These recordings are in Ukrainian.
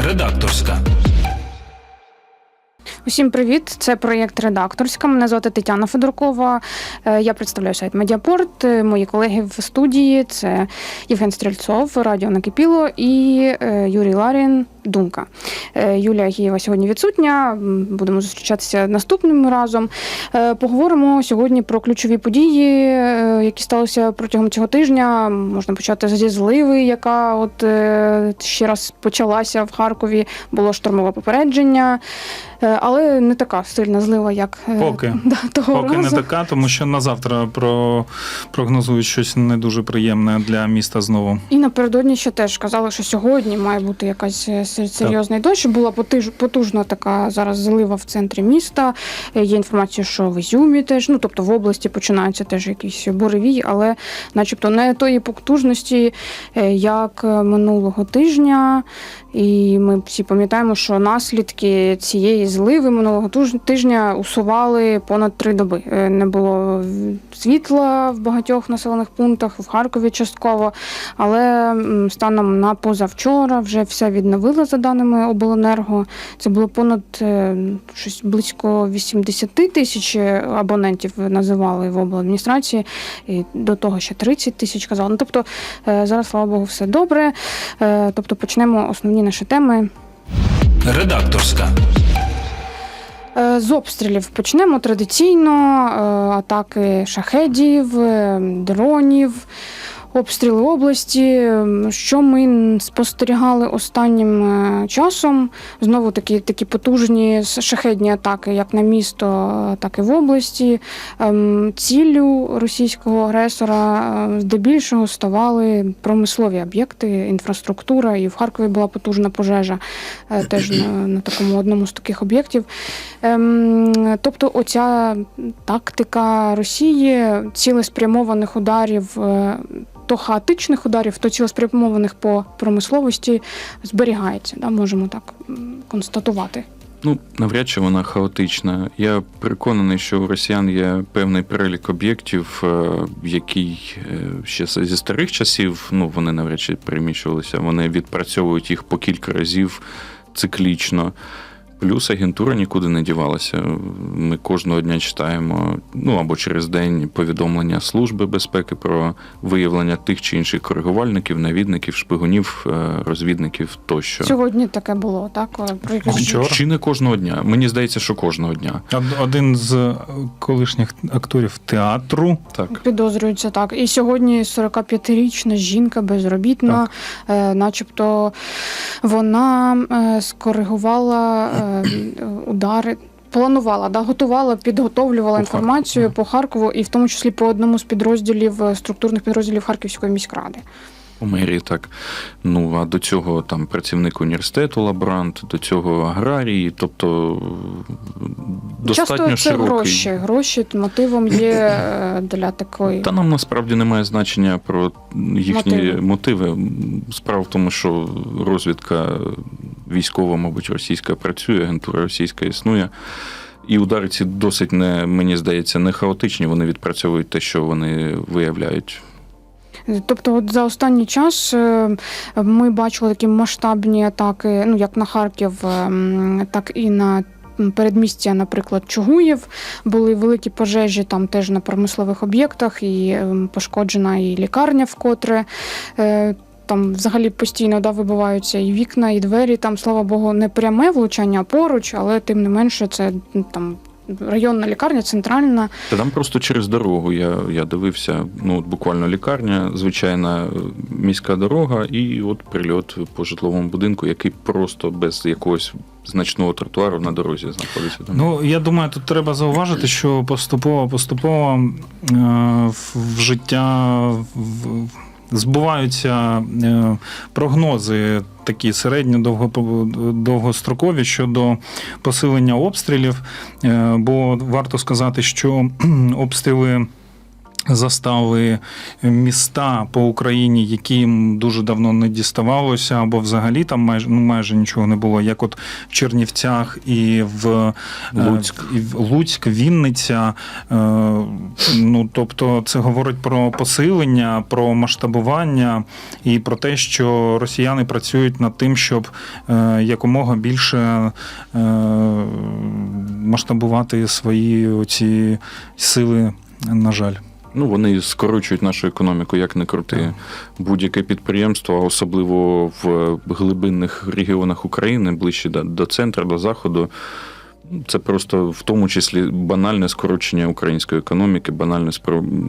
Редакторська. Усім привіт! Це проєкт Редакторська. Мене звати Тетяна Федоркова. Е, Я представляю сайт Медіапорт. Е, Мої колеги в студії це Євген Стрільцов, Радіо Накипіло і е, Юрій Ларін. Думка. Юлія Гієва сьогодні відсутня. Будемо зустрічатися наступним разом. Поговоримо сьогодні про ключові події, які сталися протягом цього тижня. Можна почати зі зливи, яка от ще раз почалася в Харкові. Було штормове попередження. Але не така сильна злива, як е, Поки. да, того Поки не така, тому що на завтра про прогнозують щось не дуже приємне для міста знову. І напередодні ще теж казали, що сьогодні має бути якась е, се- дощ. Була потужна така зараз злива в центрі міста. Е, Є інформація, що в Ізюмі теж, ну тобто в області починаються теж якісь буревій, але начебто не тої потужності, як минулого тижня. І ми всі пам'ятаємо, що наслідки цієї зливи минулого тижня усували понад три доби. Е, Не було світла в багатьох населених пунктах, в Харкові частково. Але станом на позавчора вже все відновили за даними обленерго. Це було понад е, щось близько 80 тисяч абонентів називали в обладміністрації. І до того ще 30 тисяч казали. Ну тобто е, зараз, слава Богу, все добре. Е, Тобто почнемо основні наші теми. Редакторська. Е, З обстрілів почнемо традиційно. Е, Атаки шахедів, е, дронів, обстріли області. Що ми спостерігали останнім е, часом? Знову такі, такі потужні шахедні атаки, як на місто, е, так і в області. Ем, Ціллю російського агресора е, здебільшого ставали промислові об'єкти, інфраструктура. І в Харкові була потужна пожежа теж на, на такому одному з таких об'єктів. Ем, тобто, оця тактика Росії цілеспрямованих ударів. То хаотичних ударів, то цілеспрямованих по промисловості зберігається, да, можемо так констатувати. Ну, навряд чи вона хаотична. Я переконаний, що у росіян є певний перелік об'єктів, е, який е, ще зі старих часів, ну вони навряд чи переміщувалися, вони відпрацьовують їх по кілька разів циклічно. Плюс агентура нікуди не дівалася. Ми кожного дня читаємо, ну або через день повідомлення Служби безпеки про виявлення тих чи інших коригувальників, навідників, шпигунів, е, розвідників тощо. Сьогодні таке було, так? Вчора. Чи не кожного дня? Мені здається, що кожного дня. Один з колишніх акторів театру. Так. Підозрюється так. І сьогодні 45-річна жінка безробітна, е, начебто вона е, скоригувала е, удари. Планувала, да, готувала, підготовлювала По інформацію Харкову, по Харкову, і в тому числі по одному з підрозділів е, структурних підрозділів Харківської міськради. У мерії так. Ну а до цього там працівник університету, лаборант, до цього аграрії, тобто достатньо Часто це широкий. гроші. Гроші мотивом є е, для такої. Та нам насправді немає значення про їхні Мотиви. мотиви. Справа в тому, що розвідка військова, мабуть, російська працює, агентура російська існує. І удари ці досить не мені здається не хаотичні. Вони відпрацьовують те, що вони виявляють. Тобто, от за останній час е, ми бачили такі масштабні атаки, ну як на Харків, ем, так і на передмістя, наприклад, Чугуїв. Були великі пожежі там теж на промислових об'єктах, і ем, пошкоджена і лікарня вкотре. Е, Там взагалі постійно да, вибиваються і вікна, і двері. Там, слава Богу, не пряме влучання, поруч, але тим не менше, це там районна лікарня, центральна. Та там просто через дорогу. Я, я дивився, ну от буквально лікарня, звичайна е, міська дорога, і от прильот по житловому будинку, який просто без якогось значного тротуару на дорозі знаходиться. Там. Ну я думаю, тут треба зауважити, що поступово поступово е, в в життя в- збуваються е, прогнози такі середньо довго- довгострокові щодо посилення обстрілів. Е, Бо варто сказати, що обстріли Застали міста по Україні, які дуже давно не діставалося, або взагалі там майже ну майже нічого не було. Як от в Чернівцях і в е, Луцьк. і в Луцьк, Вінниця. Е, Ну тобто, це говорить про посилення, про масштабування і про те, що росіяни працюють над тим, щоб е, якомога більше масштабувати свої оці сили, на жаль. Ну, вони скорочують нашу економіку, як не крути. Будь-яке підприємство, особливо в глибинних регіонах України, ближче до, до центру, до заходу. Це просто в тому числі банальне скорочення української економіки, банальне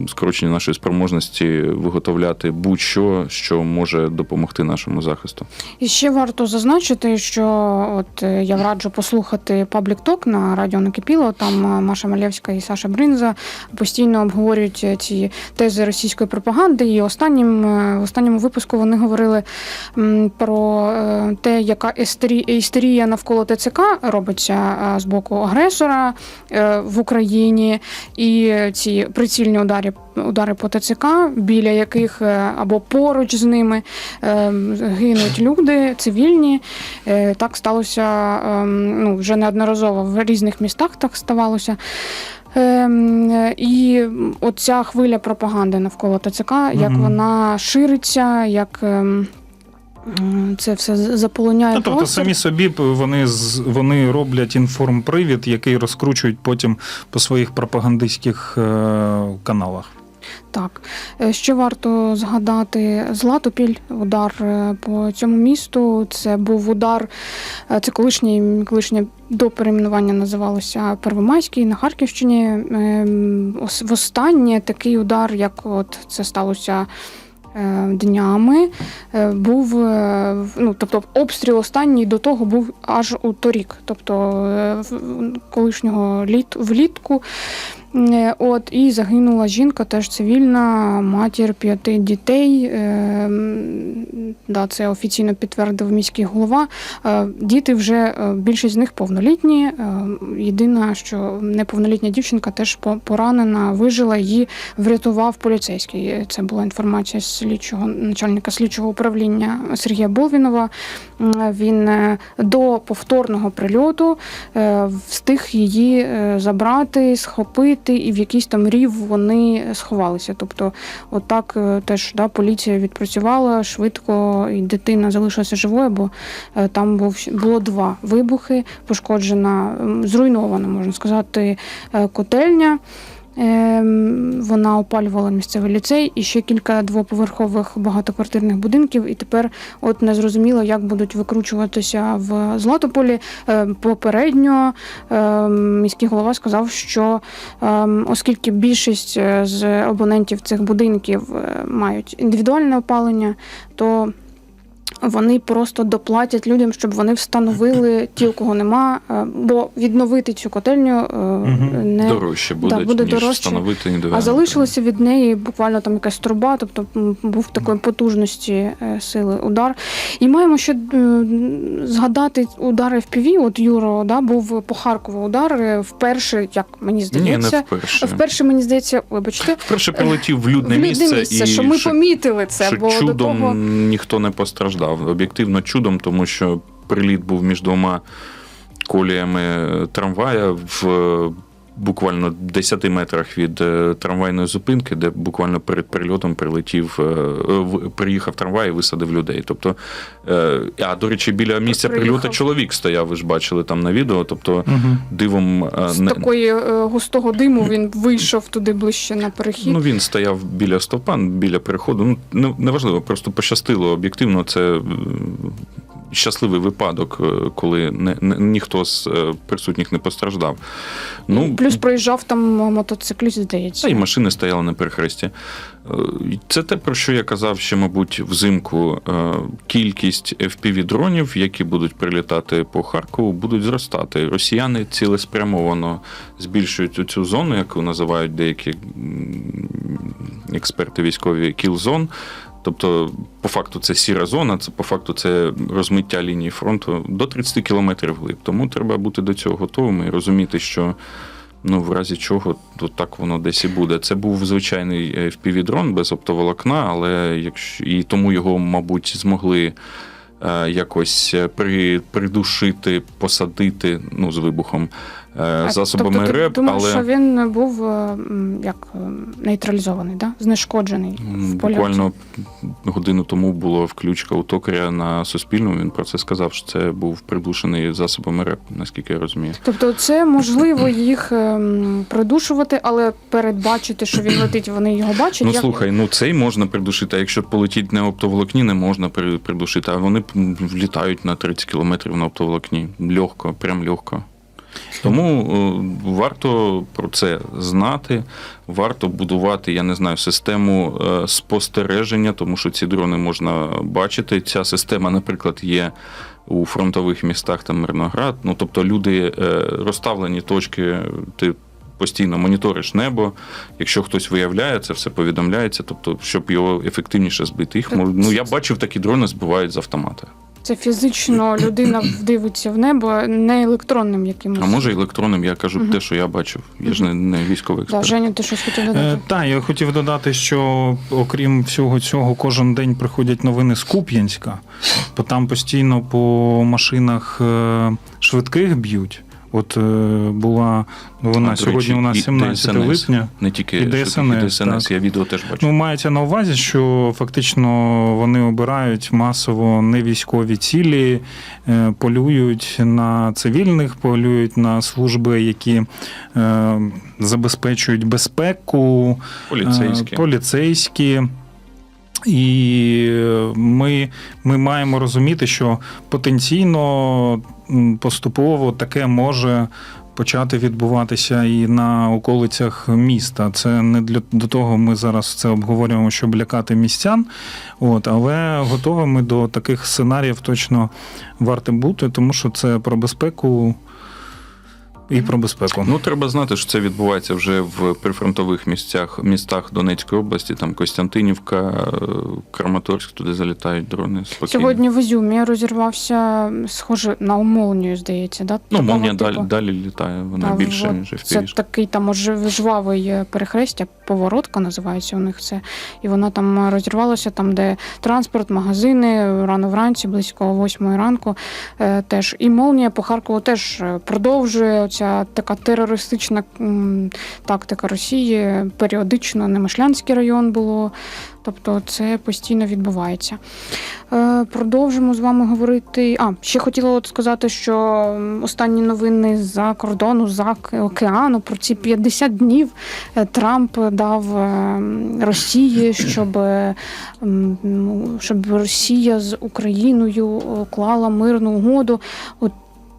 скорочення нашої спроможності виготовляти будь-що, що може допомогти нашому захисту. І ще варто зазначити, що от е, я раджу послухати Talk на радіо Накипіло. Там е, Маша Малєвська і Саша Бринза постійно обговорюють е, ці тези російської пропаганди. І останнім в останньому випуску вони говорили про те, яка істері- істерія навколо ТЦК робиться з боку агресора е, в Україні, і ці прицільні удари, удари по ТЦК, біля яких е, або поруч з ними е, гинуть люди цивільні. Так сталося е, ну, вже неодноразово в різних містах так ставалося. Ем, е, І оця хвиля пропаганди навколо ТЦК, як Мгм. вона шириться, як ем, це все заполоняє. Ну, тобто самі собі вони вони роблять інформпривід, який розкручують потім по своїх пропагандистських е, каналах. Так, Е, ще варто згадати Златопіль, удар е, по цьому місту. Це був удар, це колишній, колишнє до перейменування називалося Первомайський на Харківщині. Ем, ос- Востаннє такий удар, як от це сталося. Е, Днями е, був е, ну, тобто обстріл останній до того був аж у торік, тобто колишнього літ влітку. Е, От і загинула жінка, теж цивільна, матір п'яти дітей. Е, Да, це офіційно підтвердив міський голова. Е, Діти вже е, більшість з них повнолітні. Е, Єдина, що неповнолітня дівчинка теж поранена, вижила, її врятував поліцейський. Е, Це була інформація з слідчого начальника слідчого управління Сергія Болвінова. М, Він е, до повторного прильоту е, встиг її е, забрати, схопити, і в якийсь там рів вони сховалися. Тобто, отак е, теж да, поліція відпрацювала швидко, і дитина залишилася живою, бо е, там був було два вибухи, пошкоджена, зруйнована, можна сказати, е, котельня. Ем, Вона опалювала місцевий ліцей і ще кілька двоповерхових багатоквартирних будинків. І тепер от не зрозуміло, як будуть викручуватися в Златополі. Е, Попередньо ем, міський голова сказав, що ем, оскільки більшість е, з абонентів цих будинків е, мають індивідуальне опалення, то вони просто доплатять людям, щоб вони встановили ті, у кого нема, е, бо відновити цю котельню е, не Дорожче буде, буде ніж дорожче. встановити індивідуально. а залишилося від неї буквально там якась труба, тобто був такої потужності е, сили удар. І маємо ще згадати удар FPV, От Юро да, був по Харкову удар вперше, як мені Ні, не вперше. Вперше мені здається, вибачте, Вперше прилетів в людне, в людне місце, місце, і що ми помітили це, що бо чудом до того ніхто не постраждав. Об'єктивно чудом, тому що приліт був між двома коліями трамвая в буквально 10 метрах від е, трамвайної зупинки, де буквально перед прильотом прилетів, е, приїхав трамвай і висадив людей. Тобто, е, а до речі, біля місця прильоту чоловік стояв, ви ж бачили там на відео. Тобто, Угу. дивом з не- такої густого диму він вийшов туди ближче на перехід. Ну, він стояв біля стовпа, біля переходу. Ну, не- неважливо, просто пощастило об'єктивно. Це щасливий випадок, е, коли не, не, ніхто з е, присутніх не постраждав. Ну, Плюс проїжджав там мотоцикліст, здається. й машини стояли на перехресті. Е, Це те, про що я казав ще, мабуть, взимку. Кількість FPV-дронів, які будуть прилітати по Харкову, будуть зростати. Росіяни цілеспрямовано збільшують цю зону, яку називають деякі експерти військові кіл-зон. Тобто, по факту, це сіра зона, це по факту це розмиття лінії фронту до 30 кілометрів глиб. Тому треба бути до цього готовими і розуміти, що Ну, в разі чого, то так воно десь і буде. Це був звичайний е, FPV-дрон без оптоволокна, але якщо і тому його, мабуть, змогли е, якось е, при, придушити, посадити ну, з вибухом е, засобами тобто, ти РЕП, думаєш, але що він був е, як е, нейтралізований, да? знешкоджений в польоті? буквально годину тому була включка у токаря на Суспільному. Він про це сказав, що це був придушений засобами РЕП, наскільки я розумію. Тобто, це можливо їх придушувати, але передбачити, що він летить, вони його бачать. Ну Як- слухай, ну цей можна придушити, а якщо полетіть на оптоволокні, не можна при- придушити, а вони м, влітають на 30 кілометрів на оптоволокні. Легко, прям легко. Тому е, варто про це знати, варто будувати, я не знаю, систему е, спостереження, тому що ці дрони можна бачити. Ця система, наприклад, є у фронтових містах там Мирноград. Ну тобто люди е, розставлені точки, ти постійно моніториш небо. Якщо хтось виявляє, це все повідомляється. Тобто, щоб його ефективніше збити. Їх ну я бачив, такі дрони збивають з автомата. Це фізично людина дивиться в небо, не електронним якимось. А може електронним, я кажу те, що я бачив. Я ж не, не військовий Да. Женя, ти щось хотів Е. Так, я хотів додати, що окрім всього цього, кожен день приходять новини з Куп'янська, бо там постійно по машинах е, швидких б'ють. От е, була новина А, сьогодні. речі, у нас 17 DSNS. липня. Не тільки І швидких, і так. я відео теж бачив. Ну, мається на увазі, що фактично вони обирають масово невійськові цілі, е, полюють на цивільних, полюють на служби, які е, забезпечують безпеку, Поліцейські. Поліцейські. І ми, ми маємо розуміти, що потенційно поступово таке може почати відбуватися і на околицях міста. Це не для до того ми зараз це обговорюємо, щоб лякати містян. От, але готовими до таких сценаріїв точно варто бути, тому що це про безпеку і про безпеку. Ну, треба знати, що це відбувається вже в прифронтових місцях, містах Донецької області, там Костянтинівка, е, Краматорськ, туди залітають дрони спокійно. Сьогодні в Ізюмі розірвався, схоже, на молнію, здається, да? Ну, молнія типу. далі, далі літає, вона Та, більше, от ніж Це такий там жвавий перехрестя, поворотка називається у них це. І вона там розірвалася, там, де транспорт, магазини, рано вранці, близько восьмої ранку. е, Теж. І молнія по Харкову теж е, продовжує ця така терористична тактика Росії. Періодично Немишлянський район було. Тобто це постійно відбувається. Е, Продовжимо з вами говорити. А, ще хотіла от сказати, що останні новини з-за кордону, за океану про ці 50 днів е, Трамп дав е, Росії, щоб, ну, щоб Росія з Україною клала мирну угоду. От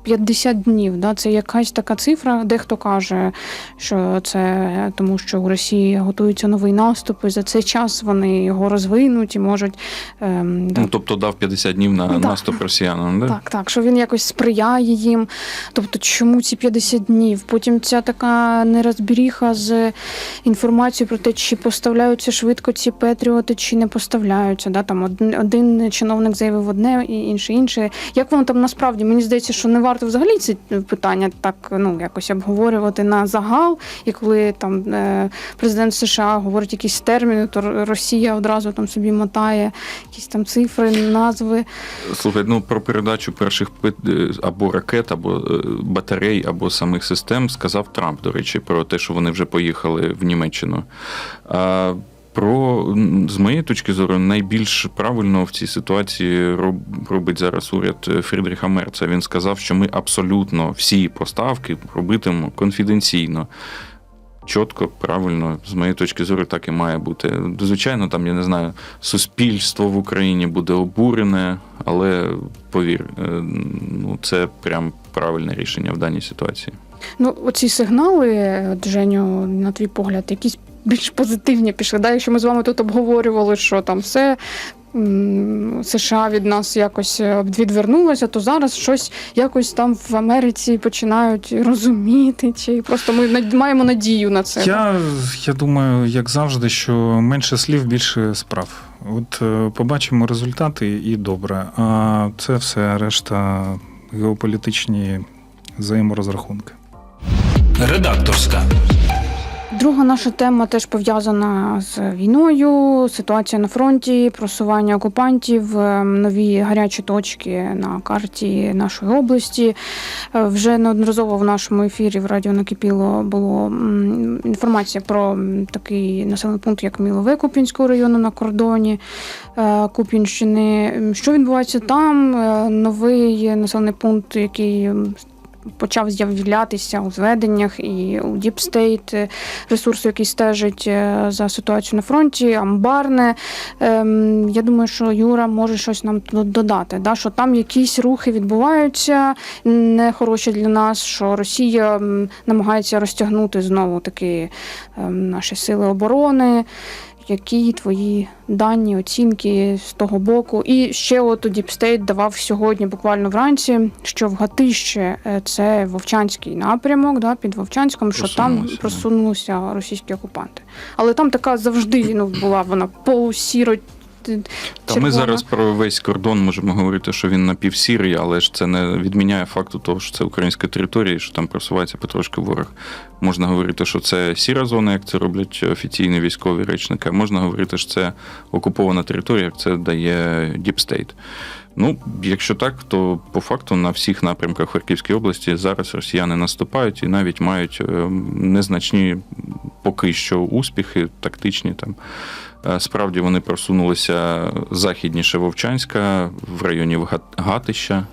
50 днів, да, це якась така цифра. Дехто каже, що це тому, що у Росії готується новий наступ, і за цей час вони його розвинуть і можуть ем, да, Ну, тобто дав 50 днів на Ну, да. наступ росіянам, да? так, так, що він якось сприяє їм. Тобто, чому ці 50 днів? Потім ця така нерозбіріха з інформацією про те, чи поставляються швидко ці патріоти, чи не поставляються. Да? Там один, один чиновник заявив одне, і інший інше. Як воно там насправді? Мені здається, що не варто взагалі ці питання так ну якось обговорювати на загал. І коли там е, президент США говорить якісь терміни, то Росія одразу там собі мотає якісь там цифри, назви. Слухай, ну про передачу перших е, або ракет, або е, батарей, або самих систем сказав Трамп, до речі, про те, що вони вже поїхали в Німеччину. Про з моєї точки зору, найбільш правильно в цій ситуації робить зараз уряд е, Фрідріха Мерца. Він сказав, що ми абсолютно всі поставки робитимемо конфіденційно. Чітко, правильно, з моєї точки зору, так і має бути. Звичайно, там, я не знаю, суспільство в Україні буде обурене, але повір, е, ну це прям правильне рішення в даній ситуації. Ну, оці сигнали, от, Женю, на твій погляд, якісь більш позитивні пішли. Да? Якщо ми з вами тут обговорювали, що там все. США від нас якось е, відвернулося, то зараз щось якось там в Америці починають розуміти, чи просто ми маємо надію на це. Я, я думаю, як завжди, що менше слів, більше справ. От е, побачимо результати і добре. А це все решта геополітичні взаєморозрахунки. Редакторська. Друга наша тема теж пов'язана з війною, ситуація на фронті, просування окупантів, е, нові гарячі точки на карті нашої області. Е, Вже неодноразово в нашому ефірі в радіо накипіло було інформація про такий населений пункт, як Мілове Куп'янського району на кордоні е, Куп'янщини. Що відбувається там? Е, Новий населений пункт, який почав з'являтися у зведеннях і у е, ресурсу, який стежить е, за ситуацією на фронті, амбарне. Ем, Я думаю, що Юра може щось нам додати. Да? Що там якісь рухи відбуваються нехороші для нас, що Росія намагається розтягнути знову таки ем, наші сили оборони. Які твої дані, оцінки з того боку? І ще от Діпстейт давав сьогодні, буквально вранці, що в Гатище це Вовчанський напрямок, да, під Вовчанськом, що там просунулися російські окупанти. Але там така завжди ну, була вона полусіро. Та ми зараз про весь кордон можемо говорити, що він напівсірий, але ж це не відміняє факту того, що це українська територія, і що там просувається потрошки ворог. Можна говорити, що це сіра зона, як це роблять офіційні військові речники. Можна говорити, що це окупована територія, як це дає State. Ну, якщо так, то по факту на всіх напрямках Харківської області зараз росіяни наступають і навіть мають е, незначні поки що успіхи, тактичні там. Е, Справді вони просунулися західніше Вовчанська в районі Гат- Гатища,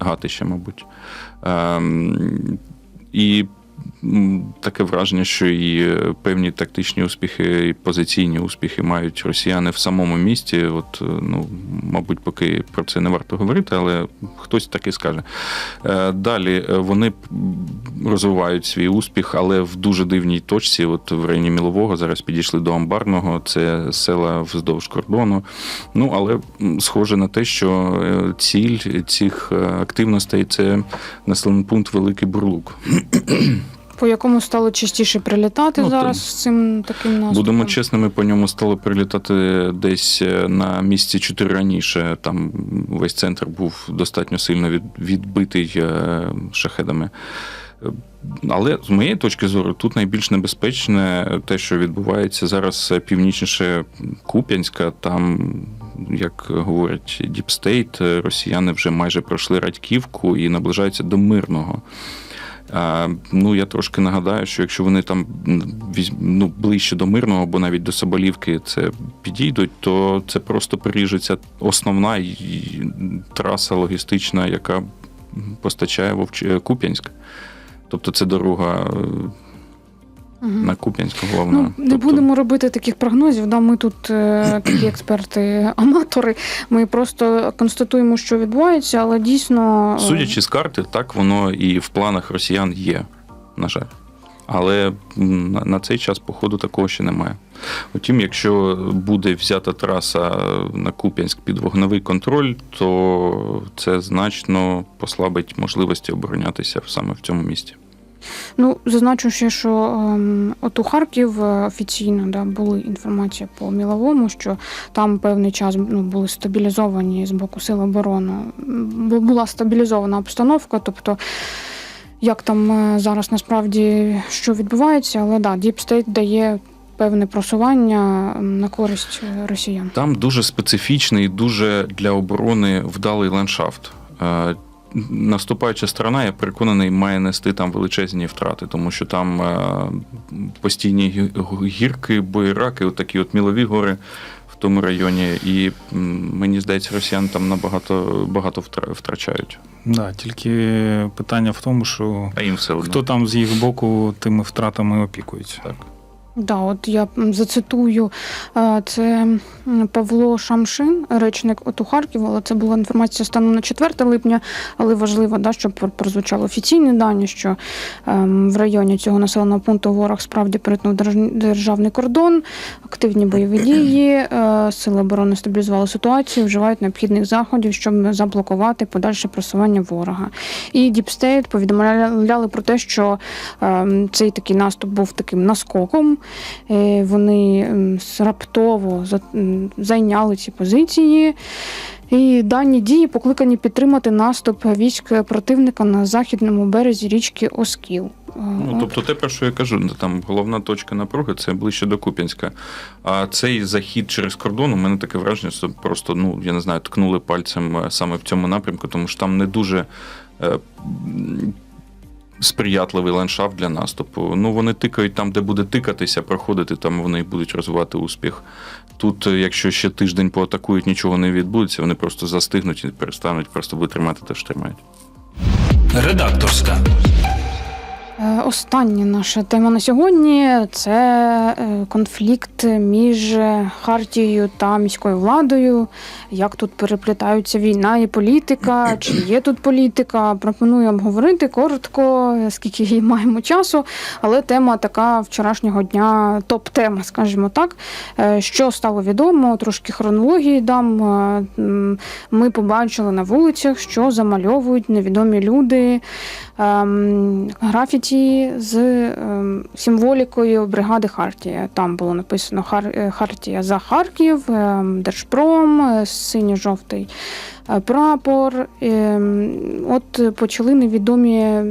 Гатища, мабуть. Ем, І таке враження, що і е, певні тактичні успіхи, і позиційні успіхи мають росіяни в самому місті. От, е, ну, мабуть, поки про це не варто говорити, але хтось таки скаже. Е, Далі вони розвивають свій успіх, але в дуже дивній точці. От в районі Мілового зараз підійшли до Амбарного, це села вздовж кордону. Ну, але схоже на те, що ціль цих активностей це населений пункт Великий Бурлук. По якому стало частіше прилітати Ну, зараз з цим таким наступом. Будемо чесними, по ньому стало прилітати десь е, на місці чотири раніше. Там весь центр був достатньо сильно від, відбитий е, шахедами. Е, Але з моєї точки зору, тут найбільш небезпечне те, що відбувається зараз північніше Куп'янська. Там, як говорять е, росіяни вже майже пройшли Радьківку і наближаються до мирного. Ну, я трошки нагадаю, що якщо вони там ну, ближче до мирного або навіть до Соболівки це підійдуть, то це просто переріжеться основна траса логістична, яка постачає Куп'янськ. Тобто це дорога Мгм. на Куп'янськ головна. Ну, не тобто, будемо робити таких прогнозів. Да, ми тут е, такі експерти-аматори. Ми просто констатуємо, що відбувається, але дійсно е, Судячи з карти, так воно і в планах росіян є, на жаль. Але на- на цей час, походу, такого ще немає. Утім, якщо буде взята траса на Куп'янськ під вогневий контроль, то це значно послабить можливості оборонятися саме в цьому місті. Ну, зазначу ще, що ем, от у Харків е, офіційно да, були інформація по Міловому, що там певний час ну, були стабілізовані з боку сил оборони. Бу- Була стабілізована обстановка, тобто. Як там е, зараз насправді що відбувається, але да, State дає певне просування на користь е, росіян. Там дуже специфічний, дуже для оборони вдалий ландшафт. Наступаюча сторона, я переконаний, має нести там величезні втрати, тому що там е, постійні гі- гірки, бойраки, отакі от мілові гори в тому районі. І мені здається, росіян там набагато багато втра- втрачають. Да, тільки питання в тому, що А їм все одно. хто там з їх боку тими втратами опікується. Так. Да, от я зацитую, е, це Павло Шамшин, речник ОТУ Харків, але це була інформація станом на 4 липня, але важливо, да, щоб пр- прозвучали офіційні дані, що ем, в районі цього населеного пункту ворог справді перетнув держ- державний кордон, активні бойові дії, е, сили оборони стабілізували ситуацію, вживають необхідних заходів, щоб заблокувати подальше просування ворога. І State повідомляли про те, що ем, цей такий наступ був таким наскоком. Е, Вони раптово зайняли ці позиції. І дані дії покликані підтримати наступ військ противника на західному березі річки Оскіл. Е, Ну, тобто те, про що я кажу, ну, там головна точка напруги це ближче до Куп'янська. А цей захід через кордон, у мене таке враження, що просто, ну, я не знаю, ткнули пальцем е, саме в цьому напрямку, тому що там не дуже. Сприятливий ландшафт для наступу. Ну, вони тикають там, де буде тикатися, проходити, там вони будуть розвивати успіх. Тут, е, якщо ще тиждень поатакують, нічого не відбудеться, вони просто застигнуть і перестануть, просто будуть тримати те, що тримають. Редакторська. Е, Остання наша тема на сьогодні це е, конфлікт між Хартією та міською владою. Як тут переплітаються війна і політика, чи є тут політика? Пропоную обговорити коротко, скільки її маємо часу. Але тема така вчорашнього дня, топ-тема, скажімо так. Е, Що стало відомо, трошки хронології дам. Ми побачили на вулицях, що замальовують невідомі люди ем, графіті з ем, символікою бригади Хартія. Там було написано е, Хартія за Харків, ем, Держпром, е, синьо-жовтий прапор. Ем, от почали невідомі, е,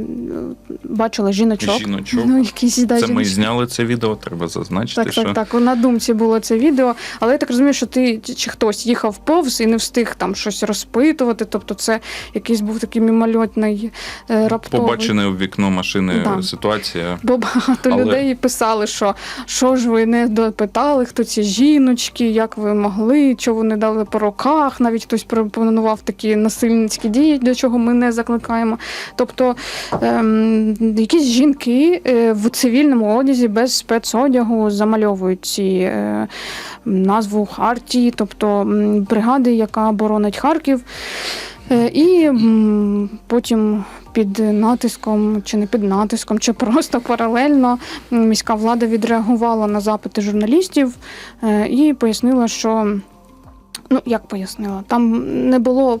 бачила жіночок. Жіночок. Ну, якісь да, Це ми жіночки. зняли це відео, треба зазначити, Так, що так, так. На думці було це відео. Але я так розумію, що ти чи хтось їхав повз і не встиг там щось розпитувати. Тобто, це якийсь був такий мімольотний е, раптовий. побачене в вікно машини Да. ситуація. Бо багато Але- людей писали, що що ж ви не допитали, хто ці жіночки, як ви могли, що вони дали по руках. Навіть хтось пропонував такі насильницькі дії, до чого ми не закликаємо. Тобто ем, якісь жінки е, в цивільному одязі без спецодягу замальовують ці. Е, Назву Хартії, тобто бригади, яка боронить Харків. Е, І потім під натиском, чи не під натиском, чи просто паралельно міська влада відреагувала на запити журналістів е, і пояснила, що ну як пояснила, там не було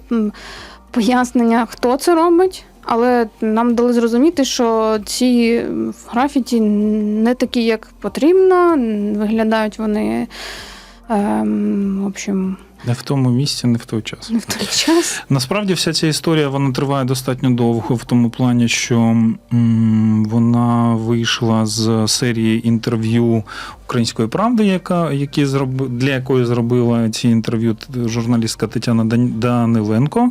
пояснення, хто це робить. Але нам дали зрозуміти, що ці графіті не такі, як потрібно. Виглядають вони, ем, в общем, Не в тому місці, не в той час. не в той час. Насправді вся ця історія вона триває достатньо довго, в тому плані, що м, вона вийшла з серії інтерв'ю Української правди, яка які зроб, для якої зробила ці інтерв'ю журналістка Тетяна Даниленко.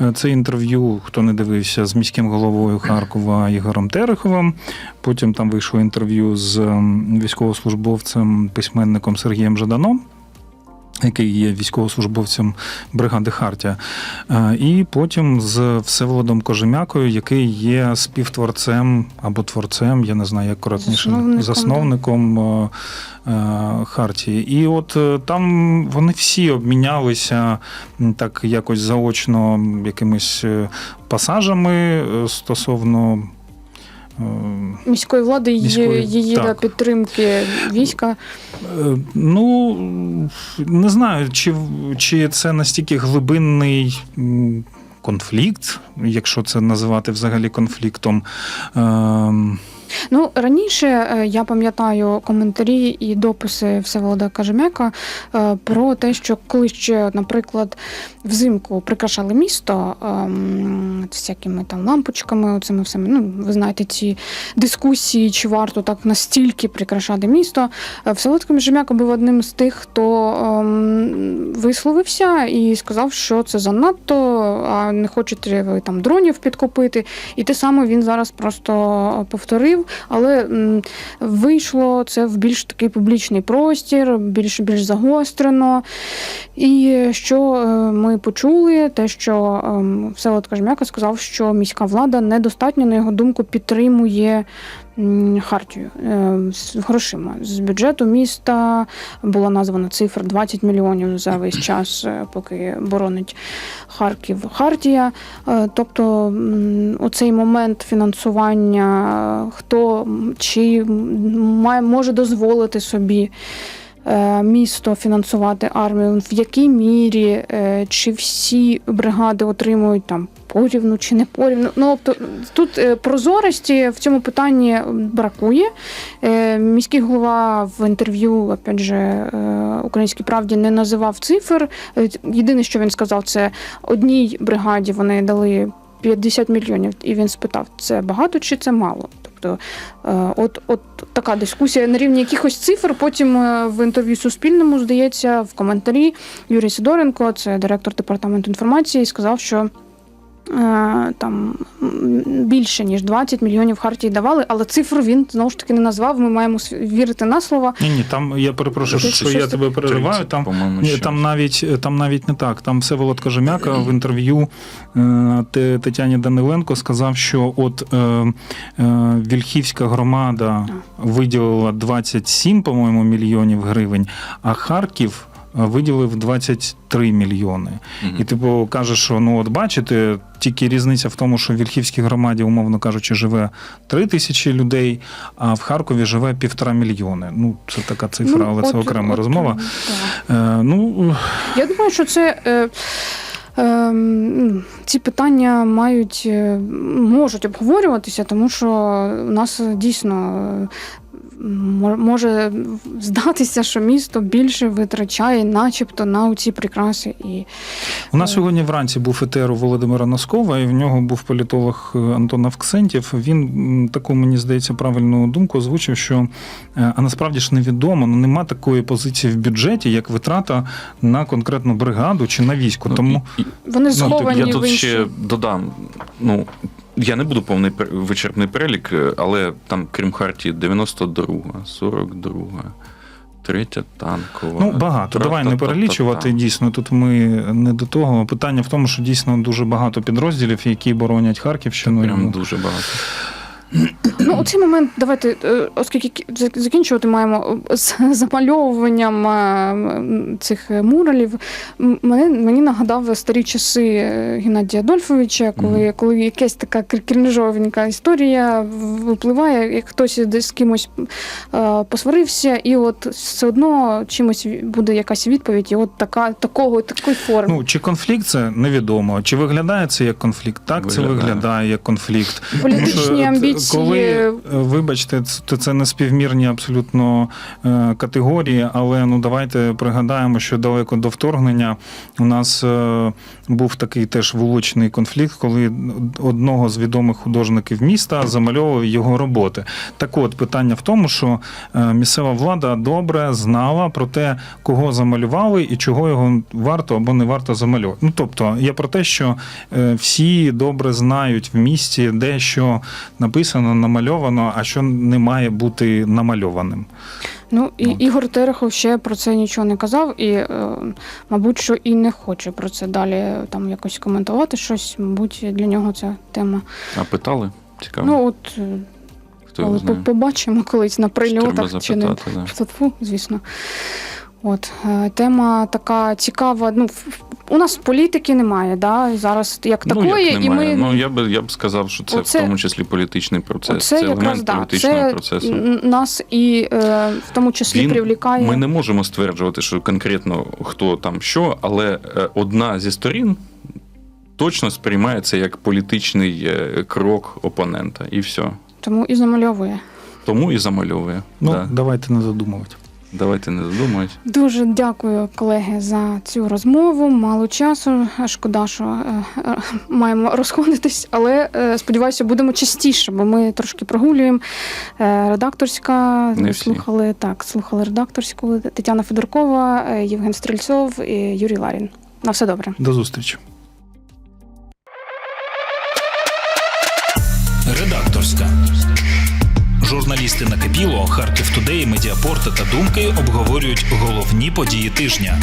Е, Це інтерв'ю, хто не дивився, з міським головою Харкова Ігорем Тереховим. Потім там вийшло інтерв'ю з військовослужбовцем, письменником Сергієм Жаданом. Який є військовослужбовцем бригади Хартія, Е, і потім з Всеволодом Кожем'якою, який є співтворцем або творцем, я не знаю, як коротніше, Засновником, засновником е, Хартії. І от е, там вони всі обмінялися так якось заочно якимись пасажами стосовно. Е, Міської влади Міської, її так. підтримки війська. Е, Ну, не знаю, чи, чи це настільки глибинний конфлікт, якщо це називати взагалі конфліктом. Ну раніше е, я пам'ятаю коментарі і дописи Всеволода Кажемяка е, про те, що коли ще, наприклад, взимку прикрашали місто ем, всякими там лампочками, оцими всіми, ну ви знаєте, ці дискусії, чи варто так настільки прикрашати місто. Е, Всеволод Кажемяк був одним з тих, хто ем, висловився і сказав, що це занадто, а не хочете ви там дронів підкупити. І те саме він зараз просто повторив, але м, вийшло це в більш такий публічний простір, більш більш загострено. І що е, ми почули, те, що ем, Всеволод Кажмяка сказав, що міська влада недостатньо, на його думку, підтримує Хартію е, з грошима. З бюджету міста була названа цифра 20 мільйонів за весь час, е, поки боронить Харків Хартія. Е, Тобто у оцей момент фінансування, хто чи має може дозволити собі місто фінансувати армію, в якій мірі, е, чи всі бригади отримують там порівну чи не порівну. Ну тобто тут е, прозорості в цьому питанні бракує. Е, Міський голова в інтерв'ю, опять же, е, Українській правді не називав цифр. Е, Єдине, що він сказав, це одній бригаді вони дали 50 мільйонів, і він спитав, це багато чи це мало. Тобто, е, от, от така дискусія на рівні якихось цифр. Потім е, в інтерв'ю Суспільному, здається, в коментарі Юрій Сидоренко, це директор департаменту інформації, сказав, що. Е, Там більше ніж 20 мільйонів хартії давали, але цифру він знову ж таки не назвав. Ми маємо вірити на слово. Ні, ні, там я перепрошую, Щось- що я тебе перериваю. 30, Там Ні, там навіть там навіть не так. Там Всеволод Кожем'яка в інтерв'ю е, Тетяні Даниленко сказав, що от е, е, Вільхівська громада виділила 27, по-моєму, мільйонів гривень, а Харків. Е, Виділив 23 мільйони. Мгм. І типу каже, що ну от бачите, тільки різниця в тому, що в Вільхівській громаді, умовно кажучи, живе 3 тисячі людей, а в Харкові живе півтора мільйони. Ну, це така цифра, Ну, але це окрема от, розмова. так. Е, ну, Я думаю, що це. Е, ем, ці питання мають е, можуть обговорюватися, тому що у нас дійсно е, мо- може здатися, що місто більше витрачає, начебто, на ці прикраси. І у нас сьогодні вранці був етер у Володимира Носкова, і в нього був політолог е, Антон Авксентів. Він таку, мені здається, правильну думку озвучив, що е, а насправді ж невідомо, ну нема такої позиції в бюджеті, як витрата на конкретну бригаду чи на військо. Ну, Тому і- і- вони сховані я тут в інші. ще додам. Ну, я не буду повний вичерпний перелік, е, але там, крім Хартії, 92, 42, третя танкова. Ну, багато. Давай не перелічувати. Дійсно, тут ми не до того. Питання в тому, що дійсно дуже багато підрозділів, які боронять Харківщину. Прям дуже багато. Ну, у цей момент давайте, е, оскільки закінчувати маємо е, з замальовуванням е, цих муралів. Мене мені нагадав старі часи Геннадія Адольфовича, коли, коли якась така кр- крінжовенька історія випливає, як хтось десь з кимось посварився, і от все одно чимось буде якась відповідь, і от така такого такої форми. Ну, чи конфлікт це невідомо. Чи виглядає це як конфлікт? Так, це Виглядає. виглядає як конфлікт. Політичні Тому амбіції. Коли, е, вибачте, це, це не співмірні абсолютно е, категорії, але ну давайте пригадаємо, що далеко до вторгнення у нас е, був такий теж вуличний конфлікт, коли одного з відомих художників міста замальовував його роботи. Так от питання в тому, що місцева влада добре знала про те, кого замалювали і чого його варто або не варто замальовувати. Ну тобто, я про те, що всі добре знають в місті, де що написано, намальовано, а що не має бути намальованим. Ну і От. Ігор Терехов ще про це нічого не казав, і е, мабуть, що і не хоче про це далі е, там якось коментувати щось. Мабуть, для нього ця тема. А питали? Цікаво. Ну от е, Хто його знає? побачимо колись на Треба прильотах чи не да. Фу, звісно. От е, тема така цікава. Ну у нас політики немає, да зараз як ну, такої, як і немає. ми Ну, я би, я б сказав, що це Оце- в тому числі політичний процес. Оце це якраз елемент да, політичного це процесу. нас і е, в тому числі Він- привлікає. Ми не можемо стверджувати, що конкретно хто там що, але е, одна зі сторін точно сприймається як політичний е, крок опонента, і все. Тому і замальовує. Тому і замальовує. Ну, да. давайте не задумувати. Давайте не задумують. Дуже дякую, колеги, за цю розмову. Мало часу. Шкода, що е, е, маємо розходитись, але е, сподіваюся, будемо частіше, бо ми трошки прогулюємо. Е, редакторська Не всі. слухали так, слухали редакторську Тетяна Федоркова, е, Євген Стрільцов і Юрій Ларін. На все добре. До зустрічі. Журналісти накипіло, Харків Тудей, Медіапорта та Думки обговорюють головні події тижня.